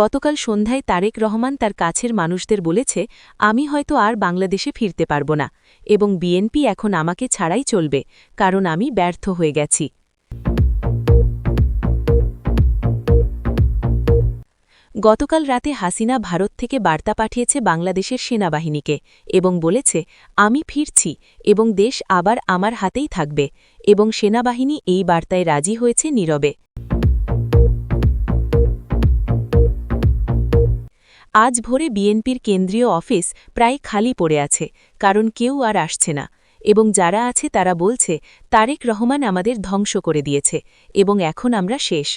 গতকাল সন্ধ্যায় তারেক রহমান তার কাছের মানুষদের বলেছে, আমি হয়তো আর বাংলাদেশে ফিরতে পারব না এবং বিএনপি এখন আমাকে ছাড়াই চলবে, কারণ আমি ব্যর্থ হয়ে গেছি। গতকাল রাতে হাসিনা ভারত থেকে বার্তা পাঠিয়েছে বাংলাদেশের সেনাবাহিনীকে এবং বলেছে, আমি ফিরছি এবং দেশ আবার আমার হাতেই থাকবে এবং সেনাবাহিনী এই বার্তায় রাজি হয়েছে নীরবে। আজ ভোরে বিএনপির কেন্দ্রীয় অফিস প্রায় খালি পড়ে আছে, কারণ কেউ আর আসছে না। এবং যারা আছে তারা বলছে, তারেক রহমান আমাদের ধ্বংস করে দিয়েছে, এবং এখন আমরা শেষ।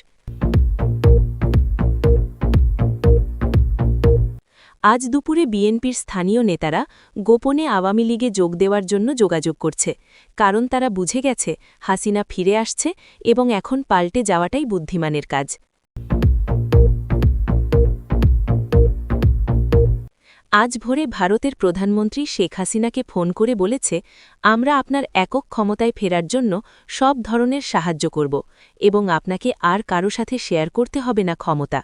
আজ দুপুরে বিএনপির স্থানীয় নেতারা গোপনে আওয়ামী লীগে যোগ দেওয়ার জন্য যোগাযোগ করছে, কারণ তারা বুঝে গেছে, হাসিনা ফিরে আসছে এবং এখন পাল্টে যাওয়াটাই বুদ্ধিমানের কাজ। আজ ভোরে ভারতের প্রধানমন্ত্রী শেখ হাসিনাকে ফোন করে বলেছে, আমরা আপনার একক ক্ষমতায় ফেরার জন্য সব ধরনের সাহায্য করব এবং আপনাকে আর কারও সাথে শেয়ার করতে হবে না ক্ষমতা।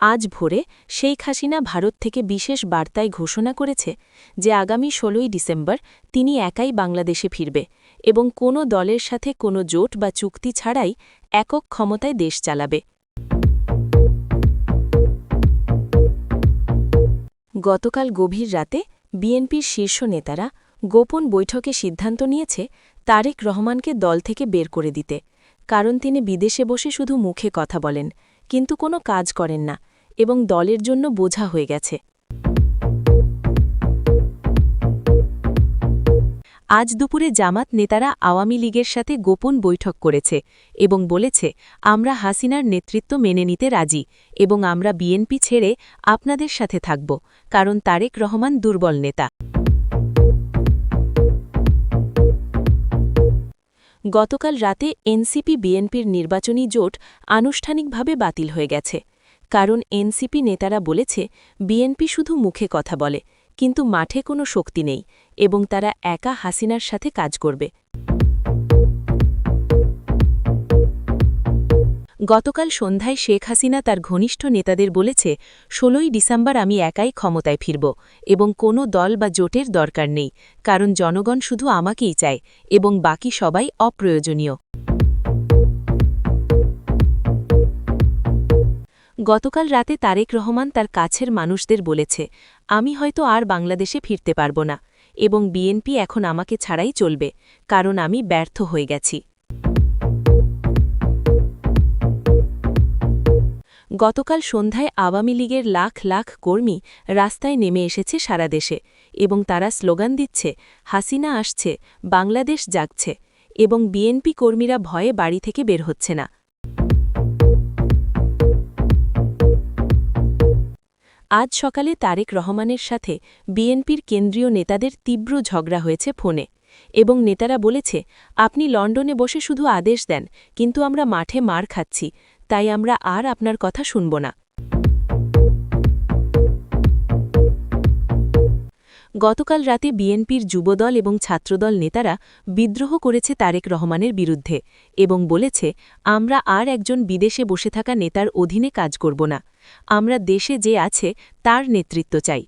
আজ ভোরে শেখ হাসিনা ভারত থেকে বিশেষ বার্তায় ঘোষণা করেছে যে আগামী ষোলোই ডিসেম্বর তিনি একাই বাংলাদেশে ফিরবে এবং কোনো দলের সাথে কোনো জোট বা চুক্তি ছাড়াই একক ক্ষমতায় দেশ চালাবে। গতকাল গভীর রাতে বিএনপির শীর্ষ নেতারা গোপন বৈঠকে সিদ্ধান্ত নিয়েছে তারেক রহমানকে দল থেকে বের করে দিতে, কারণ তিনি বিদেশে বসে শুধু মুখে কথা বলেন, কিন্তু কোনো কাজ করেন না এবং দলের জন্য বোঝা হয়ে গেছে। আজ দুপুরে জামাত নেতারা আওয়ামী লীগের সাথে গোপন বৈঠক করেছে এবং বলেছে, আমরা হাসিনার নেতৃত্ব মেনে নিতে রাজি এবং আমরা বিএনপি ছেড়ে আপনাদের সাথে থাকব, কারণ তারেক রহমান দুর্বল নেতা। গতকাল রাতে এনসিপি বিএনপির নির্বাচনী জোট আনুষ্ঠানিকভাবে বাতিল হয়ে গেছে। কারণ এনসিপি নেতারা বলেছে, বিএনপি শুধু মুখে কথা বলে কিন্তু মাঠে কোনো শক্তি নেই এবং তারা একা হাসিনার সাথে কাজ করবে। গতকাল সন্ধ্যায় শেখ হাসিনা তার ঘনিষ্ঠ নেতাদের বলেছে, ষোলোই ডিসেম্বর আমি একাই ক্ষমতায় ফিরব এবং কোনো দল বা জোটের দরকার নেই, কারণ জনগণ শুধু আমাকেই চায় এবং বাকি সবাই অপ্রয়োজনীয়। গতকাল রাতে তারেক রহমান তার কাছের মানুষদের বলেছে, আমি হয়তো আর বাংলাদেশে ফিরতে পারব না এবং বিএনপি এখন আমাকে ছাড়াই চলবে, কারণ আমি ব্যর্থ হয়ে গেছি। গতকাল সন্ধ্যায় আওয়ামী লীগের লাখ লাখ কর্মী রাস্তায় নেমে এসেছে সারা দেশে এবং তারা স্লোগান দিচ্ছে, হাসিনা আসছে, বাংলাদেশ জাগছে এবং বিএনপি কর্মীরা ভয়ে বাড়ি থেকে বের হচ্ছে না। আজ সকালে তারেক রহমানের সাথে বিএনপির কেন্দ্রীয় নেতাদের তীব্র ঝগড়া হয়েছে ফোনে এবং নেতারা বলেছে, আপনি লন্ডনে বসে শুধু আদেশ দেন, কিন্তু আমরা মাঠে মার খাচ্ছি, তাই আমরা আর আপনার কথা শুনব না। গতকাল রাতে বিএনপির যুবদল এবং ছাত্রদল নেতারা বিদ্রোহ করেছে তারেক রহমানের বিরুদ্ধে এবং বলেছে, আমরা আর একজন বিদেশে বসে থাকা নেতার অধীনে কাজ করব না। আমরা দেশে যে আছে, তার নেতৃত্ব চাই।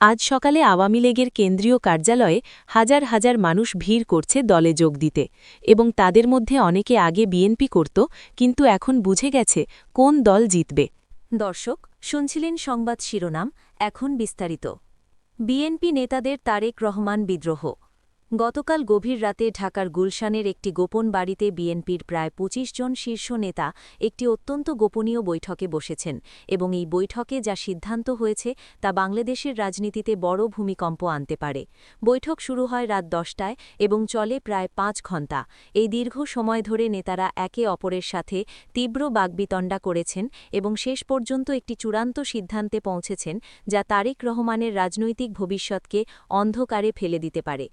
আজ সকালে আওয়ামী লীগের কেন্দ্রীয় কার্যালয়ে হাজার হাজার মানুষ ভিড় করছে দলে যোগ দিতে এবং তাদের মধ্যে অনেকে আগে বিএনপি করত, কিন্তু এখন বুঝে গেছে কোন দল জিতবে। দর্শক শুনছিলেন সংবাদ শিরোনাম এখন বিস্তারিত। বিএনপি নেতাদের তারেক রহমান বিদ্রোহ গতকাল গভীর রাতে ঢাকার গুলশানের একটি গোপন বাড়িতে বিএনপির প্রায় ২৫ জন শীর্ষ নেতা একটি অত্যন্ত গোপনীয় বৈঠকে বসেছেন এবং এই বৈঠকে যা সিদ্ধান্ত হয়েছে তা বাংলাদেশের রাজনীতিতে বড় ভূমিকম্প আনতে পারে। বৈঠক শুরু হয় রাত দশটায় এবং চলে প্রায় পাঁচ ঘণ্টা। এই দীর্ঘ সময় ধরে নেতারা একে অপরের সাথে তীব্র বাগবিতণ্ডা করেছেন এবং শেষ পর্যন্ত একটি চূড়ান্ত সিদ্ধান্তে পৌঁছেছেন যা তারেক রহমানের রাজনৈতিক ভবিষ্যৎকে অন্ধকারে ফেলে দিতে পারে।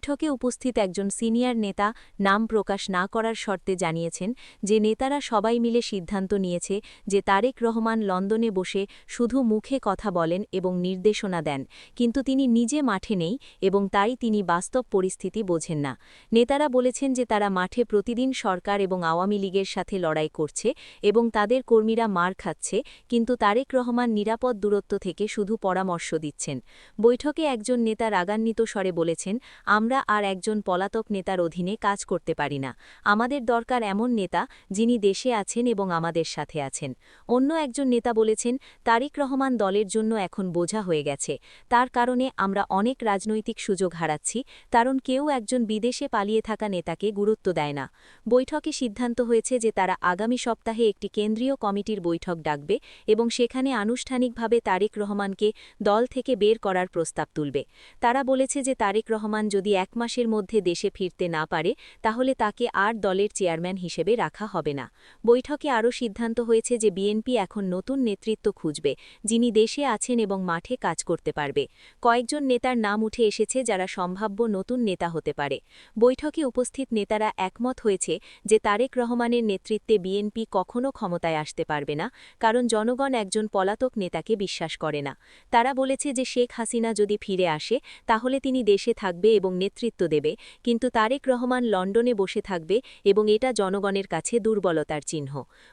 বৈঠকে উপস্থিত একজন সিনিয়র নেতা নাম প্রকাশ না করার শর্তে জানিয়েছেন যে নেতারা সবাই মিলে সিদ্ধান্ত নিয়েছে যে তারেক রহমান লন্ডনে বসে শুধু মুখে কথা বলেন এবং নির্দেশনা দেন, কিন্তু তিনি নিজে মাঠে নেই এবং তাই তিনি বাস্তব পরিস্থিতি বোঝেন না। নেতারা বলেছেন যে তারা মাঠে প্রতিদিন সরকার এবং আওয়ামী লীগের সাথে লড়াই করছে এবং তাদের কর্মীরা মার খাচ্ছে, কিন্তু তারেক রহমান নিরাপদ দূরত্ব থেকে শুধু পরামর্শ দিচ্ছেন। বৈঠকে একজন নেতা রাগান্বিত স্বরে বলেছেন আমরা আর একজন পলাতক নেতার অধীনে কাজ করতে পারি না। আমাদের দরকার এমন নেতা যিনি দেশে আছেন এবং আমাদের সাথে আছেন। অন্য একজন নেতা বলেছেন, তারিক রহমান দলের জন্য এখন বোঝা হয়ে গেছে। তার কারণে আমরা অনেক রাজনৈতিক সুযোগ হারাচ্ছি, কারণ কেউ একজন বিদেশে পালিয়ে থাকা নেতাকে গুরুত্ব দেয় না। বৈঠকে সিদ্ধান্ত হয়েছে যে তারা আগামী সপ্তাহে একটি কেন্দ্রীয় কমিটির বৈঠক ডাকবে এবং সেখানে আনুষ্ঠানিকভাবে তারেক রহমানকে দল থেকে বের করার প্রস্তাব তুলবে। তারা বলেছে যে তারেক রহমান যদি এক মাসের মধ্যে দেশে ফিরতে না পারে, তাহলে তাকে আর দলের চেয়ারম্যান হিসেবে রাখা হবে না। বৈঠকে আরও সিদ্ধান্ত হয়েছে যে বিএনপি এখন নতুন নেতৃত্ব খুঁজবে, যিনি দেশে আছেন এবং মাঠে কাজ করতে পারবে। কয়েকজন নেতার নাম উঠে এসেছে যারা সম্ভাব্য নতুন নেতা হতে পারে। বৈঠকে উপস্থিত নেতারা একমত হয়েছে যে তারেক রহমানের নেতৃত্বে বিএনপি কখনো ক্ষমতায় আসতে পারবে না, কারণ জনগণ একজন পলাতক নেতাকে বিশ্বাস করে না। তারা বলেছে যে শেখ হাসিনা যদি ফিরে আসে, তাহলে তিনি দেশে থাকবে এবং নেতৃত্ব দেবে, কিন্তু তারেক রহমান লন্ডনে বসে থাকবে এবং এটা জনগণের কাছে দুর্বলতার চিহ্ন।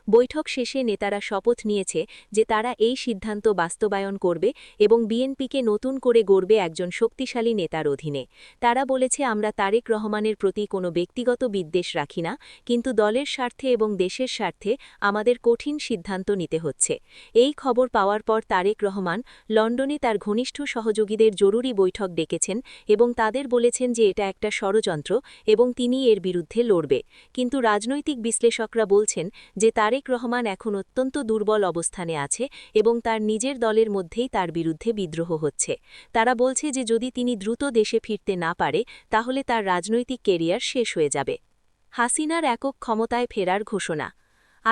বৈঠক শেষে নেতারা শপথ নিয়েছে যে তারা এই সিদ্ধান্ত বাস্তবায়ন করবে এবং বিএনপিকে নতুন করে গড়বে একজন শক্তিশালী নেতার অধীনে। তারা বলেছে, আমরা তারেক রহমানের প্রতি কোনো ব্যক্তিগত বিদ্বেষ রাখি না, কিন্তু দলের স্বার্থে এবং দেশের স্বার্থে আমাদের কঠিন সিদ্ধান্ত নিতে হচ্ছে। এই খবর পাওয়ার পর তারেক রহমান লন্ডনে তার ঘনিষ্ঠ সহযোগীদের জরুরি বৈঠক ডেকেছেন এবং তাদের বলেছেন যে এটা একটা ষড়যন্ত্র এবং তিনি এর বিরুদ্ধে লড়বে। কিন্তু রাজনৈতিক বিশ্লেষকরা বলছেন যে তারেক রহমান এখন অত্যন্ত দুর্বল অবস্থানে আছে এবং তার নিজের দলের মধ্যেই তার বিরুদ্ধে বিদ্রোহ হচ্ছে। তারা বলছে যে যদি তিনি দ্রুত দেশে ফিরতে না পারে, তাহলে তার রাজনৈতিক কেরিয়ার শেষ হয়ে যাবে। হাসিনার একক ক্ষমতায় ফেরার ঘোষণা।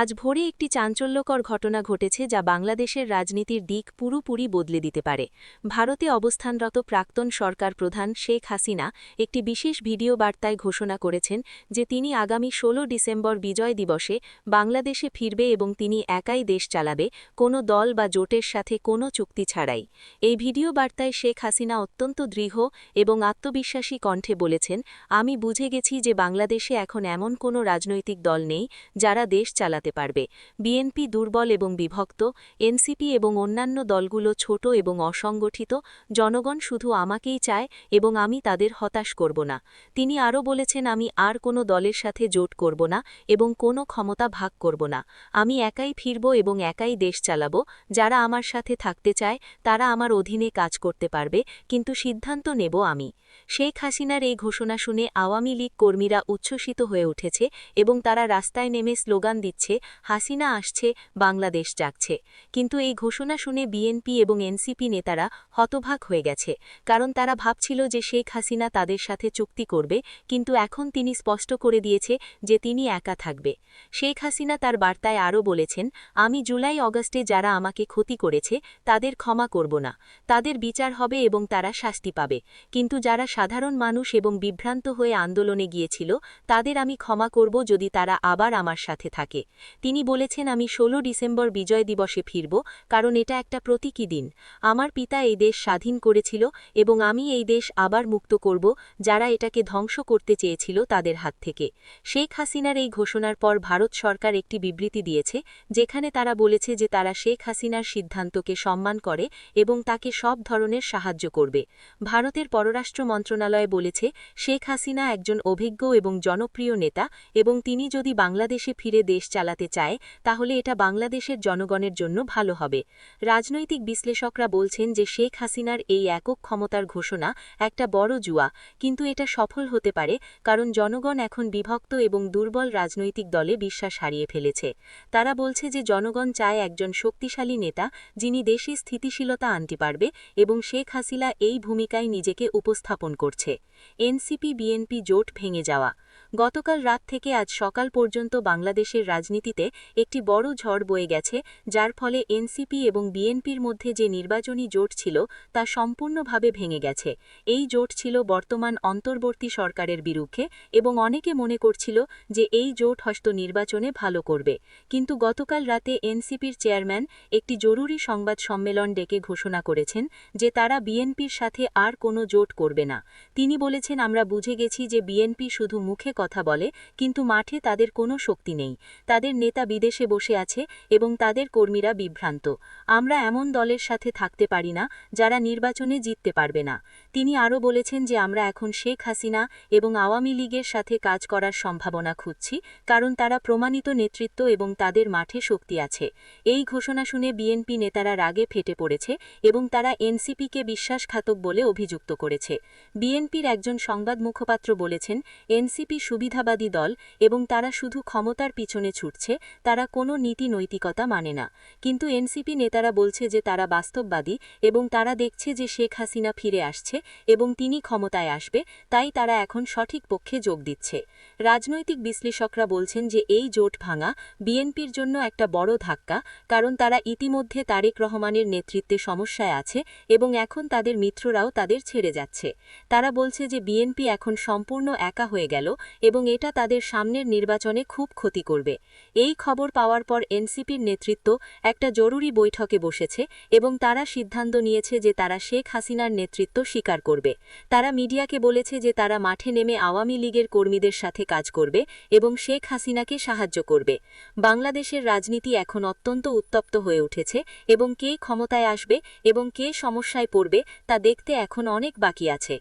আজ ভোরে একটি চাঞ্চল্যকর ঘটনা ঘটেছে যা বাংলাদেশের রাজনীতির দিক পুরোপুরি বদলে দিতে পারে। ভারতে অবস্থানরত প্রাক্তন সরকার প্রধান শেখ হাসিনা একটি বিশেষ ভিডিও বার্তায় ঘোষণা করেছেন যে তিনি আগামী ১৬ ডিসেম্বর বিজয় দিবসে বাংলাদেশে ফিরবে এবং তিনি একাই দেশ চালাবে, কোনো দল বা জোটের সাথে কোনো চুক্তি ছাড়াই। এই ভিডিও বার্তায় শেখ হাসিনা অত্যন্ত দৃঢ় এবং আত্মবিশ্বাসী কণ্ঠে বলেছেন, আমি বুঝে গেছি যে বাংলাদেশে এখন এমন কোনো রাজনৈতিক দল নেই যারা দেশ চালাতে পারবে। বিএনপি দুর্বল এবং বিভক্ত, এনসিপি এবং অন্যান্য দলগুলো ছোট এবং অসংগঠিত, জনগণ শুধু আমাকেই চায় এবং আমি তাদের হতাশ করব না। তিনি আরও বলেছেন, আমি আর কোনো দলের সাথে জোট করব না এবং কোনো ক্ষমতা ভাগ করব না। আমি একাই ফিরব এবং একাই দেশ চালাব। যারা আমার সাথে থাকতে চায়, তারা আমার অধীনে কাজ করতে পারবে, কিন্তু সিদ্ধান্ত নেব আমি। শেখ হাসিনার এই ঘোষণা শুনে আওয়ামী লীগ কর্মীরা উচ্ছ্বসিত হয়ে উঠেছে এবং তারা রাস্তায় নেমে স্লোগান দিচ্ছে হাসিনা আসছে, বাংলাদেশ জাগছে। কিন্তু এই ঘোষণা শুনে বিএনপি এবং এনসিপি নেতারা হতভাগ হয়ে গেছে, কারণ তারা ভাবছিল যে শেখ হাসিনা তাদের সাথে চুক্তি করবে, কিন্তু এখন তিনি স্পষ্ট করে দিয়েছে যে তিনি একা থাকবে। শেখ হাসিনা তার বার্তায় আরও বলেছেন, আমি জুলাই অগস্টে যারা আমাকে ক্ষতি করেছে, তাদের ক্ষমা করব না। তাদের বিচার হবে এবং তারা শাস্তি পাবে। কিন্তু যারা সাধারণ মানুষ এবং বিভ্রান্ত হয়ে আন্দোলনে গিয়েছিল, তাদের আমি ক্ষমা করব যদি তারা আবার আমার সাথে থাকে। তিনি বলেছেন, আমি ১৬ ডিসেম্বর বিজয় দিবসে ফিরব, কারণ এটা একটা প্রতীকী দিন। আমার পিতা এই দেশ স্বাধীন করেছিল এবং আমি এই দেশ আবার মুক্ত করব, যারা এটাকে ধ্বংস করতে চেয়েছিল তাদের হাত থেকে। শেখ হাসিনার এই ঘোষণার পর ভারত সরকার একটি বিবৃতি দিয়েছে, যেখানে তারা বলেছে যে তারা শেখ হাসিনার সিদ্ধান্তকে সম্মান করে এবং তাকে সব ধরনের সাহায্য করবে। ভারতের পররাষ্ট্র মন্ত্রণালয় বলেছে, শেখ হাসিনা একজন অভিজ্ঞ এবং জনপ্রিয় নেতা এবং তিনি যদি বাংলাদেশে ফিরে দেশ চালাতে চায়, তাহলে এটা বাংলাদেশের জনগণের জন্য ভালো হবে। রাজনৈতিক বিশ্লেষকরা বলছেন যে শেখ হাসিনার এই একক ক্ষমতার ঘোষণা একটা বড় জুয়া, কিন্তু এটা সফল হতে পারে কারণ জনগণ এখন বিভক্ত এবং দুর্বল রাজনৈতিক দলে বিশ্বাস হারিয়ে ফেলেছে। তারা বলছে যে জনগণ চায় একজন শক্তিশালী নেতা যিনি দেশে স্থিতিশীলতা আনতে পারবে এবং শেখ হাসিনা এই ভূমিকায় নিজেকে উপস্থাপন করছে। এনসিপি, বিএনপি জোট ভেঙে যাওয়া। গতকাল রাত থেকে আজ সকাল পর্যন্ত বাংলাদেশের রাজনীতিতে একটি বড় ঝড় বয়ে গেছে, যার ফলে এনসিপি এবং বিএনপির মধ্যে যে নির্বাচনী জোট ছিল তা সম্পূর্ণভাবে ভেঙে গেছে। এই জোট ছিল বর্তমান অন্তর্বর্তী সরকারের বিরুদ্ধে এবং অনেকে মনে করছিল যে এই জোট হস্ত নির্বাচনে ভালো করবে। কিন্তু গতকাল রাতে এনসিপির চেয়ারম্যান একটি জরুরি সংবাদ সম্মেলন ডেকে ঘোষণা করেছেন যে তারা বিএনপির সাথে আর কোনো জোট করবে না। তিনি বলেছেন, আমরা বুঝে গেছি যে বিএনপি শুধু মুখে কথা বলে, কিন্তু মাঠে তাদের কোনো শক্তি নেই। তাদের নেতা বিদেশে বসে আছে এবং তাদের কর্মীরা বিভ্রান্ত। আমরা এমন দলের সাথে থাকতে পারি না, যারা নির্বাচনে জিততে পারবে না। তিনি আরও বলেছেন যে আমরা এখন শেখ হাসিনা এবং আওয়ামী লীগের সাথে কাজ করার সম্ভাবনা খুঁজছি, কারণ তারা প্রমাণিত নেতৃত্ব এবং তাদের মাঠে শক্তি আছে। এই ঘোষণা শুনে বিএনপি নেতারা রাগে ফেটে পড়েছে এবং তারা এনসিপিকে বিশ্বাসঘাতক বলে অভিযুক্ত করেছে। বিএনপির একজন সংবাদ মুখপাত্র বলেছেন, এনসিপি সুবিধাবাদী দল এবং তারা শুধু ক্ষমতার পিছনে ছুটছে, তারা কোনো নীতি নৈতিকতা মানে না। কিন্তু এনসিপি নেতারা বলছে যে তারা বাস্তববাদী এবং তারা দেখছে যে শেখ হাসিনা ফিরে আসছে এবং তিনি ক্ষমতায় আসবে, তাই তারা এখন সঠিক পক্ষে যোগ দিচ্ছে। রাজনৈতিক বিশ্লেষকরা বলছেন যে এই জোট ভাঙা বিএনপির জন্য একটা বড় ধাক্কা, কারণ তারা ইতিমধ্যে তারেক রহমানের নেতৃত্বে সমস্যায় আছে এবং এখন তাদের মিত্ররাও তাদের ছেড়ে যাচ্ছে। তারা বলছে যে বিএনপি এখন সম্পূর্ণ একা হয়ে গেল এবং এটা তাদের সামনের নির্বাচনে খুব ক্ষতি করবে। এই খবর পাওয়ার পর এনসিপির নেতৃত্ব একটা জরুরি বৈঠকে বসেছে এবং তারা সিদ্ধান্ত নিয়েছে যে তারা শেখ হাসিনার নেতৃত্ব স্বীকার করবে। তারা মিডিয়াকে বলেছে যে তারা মাঠে নেমে আওয়ামী লীগের কর্মীদের সাথে কাজ করবে এবং শেখ হাসিনাকে সাহায্য করবে। বাংলাদেশের রাজনীতি এখন অত্যন্ত উত্তপ্ত হয়ে উঠেছে এবং কে ক্ষমতায় আসবে এবং কে সমস্যায় পড়বে তা দেখতে এখন অনেক বাকি আছে।